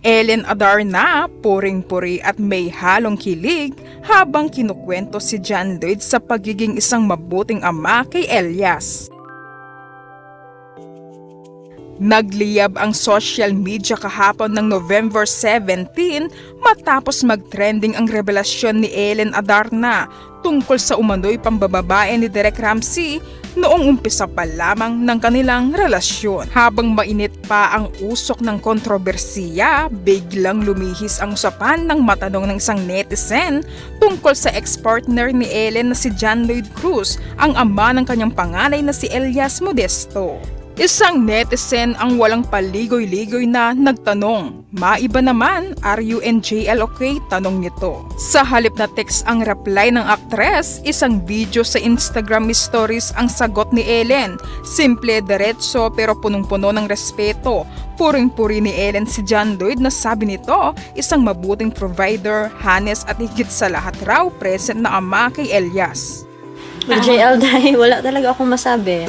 Ellen Adarna, puring-puri at may halong kilig habang kinukwento si John Lloyd sa pagiging isang mabuting ama kay Elias. Nagliyab ang social media kahapon ng November 17 matapos mag-trending ang revelasyon ni Ellen Adarna tungkol sa umano'y pambababae ni Derek Ramsey noong umpisa pa lamang ng kanilang relasyon. Habang mainit pa ang usok ng kontrobersiya, biglang lumihis ang usapan ng matanong ng isang netizen tungkol sa ex-partner ni Ellen na si John Lloyd Cruz, ang ama ng kanyang panganay na si Elias Modesto. Isang netizen ang walang paligoy-ligoy na nagtanong, maiba naman, are you and JL okay? Tanong nito. Sa halip na text ang reply ng aktres, isang video sa Instagram stories ang sagot ni Ellen. Simple, diretso pero punong-puno ng respeto. Puring-puri ni Ellen si John Lloyd na sabi nito, isang mabuting provider, honest at higit sa lahat raw present na ama kay Elias. With JL dahil wala talaga akong masabi.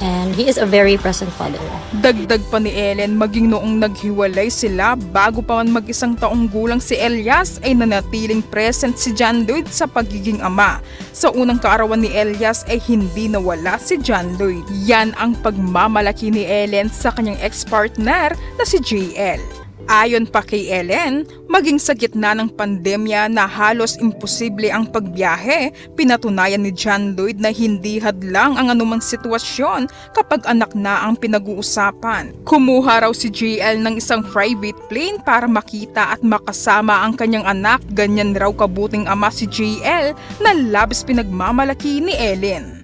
And he is a very present father. Dagdag pa ni Ellen maging noong naghiwalay sila bago pa man mag-isang taong gulang si Elias ay nanatiling present si John Lloyd sa pagiging ama. Sa unang kaarawan ni Elias ay hindi nawala si John Lloyd. Yan ang pagmamalaki ni Ellen sa kanyang ex-partner na si JL. Ayon pa kay Ellen, maging sa gitna ng pandemya na halos imposible ang pagbiyahe, pinatunayan ni John Lloyd na hindi hadlang ang anumang sitwasyon kapag anak na ang pinag-uusapan. Kumuha raw si JL ng isang private plane para makita at makasama ang kanyang anak, ganyan raw kabuting ama si JL na labis pinagmamalaki ni Ellen.